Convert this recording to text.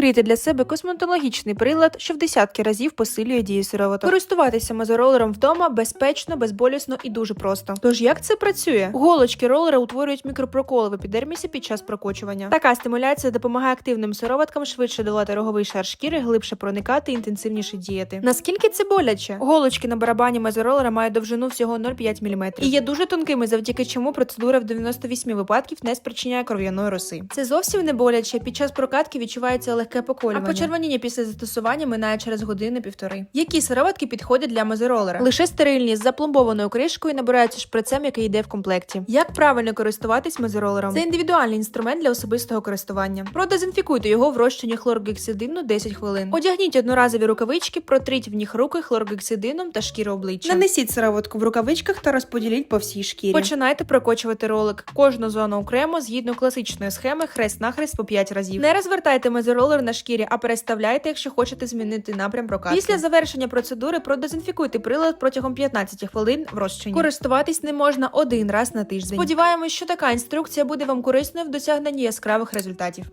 Відкрийте для себе косметологічний прилад, що в десятки разів посилює дію сироваток. Користуватися мезоролером вдома безпечно, безболісно і дуже просто. Тож як це працює? Голочки ролера утворюють мікропроколи в епідермісі під час прокочування. Така стимуляція допомагає активним сироваткам швидше долати роговий шар шкіри, глибше проникати інтенсивніше діяти. Наскільки це боляче? Голочки на барабані мезоролера мають довжину всього 0,5 мм і є дуже тонкими, завдяки чому процедура в 98 випадків не спричиняє кров'яної роси. Це зовсім не боляче. Під час прокатки відчувається легке поколювання. А почервоніння після застосування минає через години-півтори. Які сироватки підходять для мезоролера? Лише стерильні з запломбованою кришкою набираються шприцем, який йде в комплекті. Як правильно користуватись мезоролером? Це індивідуальний інструмент для особистого користування. Продезінфікуйте його в розчині хлоргексидину 10 хвилин. Одягніть одноразові рукавички, протріть в них руки хлоргексидином та шкіру обличчя. Нанесіть сироватку в рукавичках та розподіліть по всій шкірі. Починайте прокочувати ролик. Кожну зону окремо згідно класичної схеми хрест-нахрест по 5 разів. Не розвертайте мезоролер на шкірі, а переставляйте, якщо хочете змінити напрям прокатки. Після завершення процедури продезінфікуйте прилад протягом 15 хвилин в розчині. Користуватись не можна один раз на тиждень. Сподіваємось, що така інструкція буде вам корисною в досягненні яскравих результатів.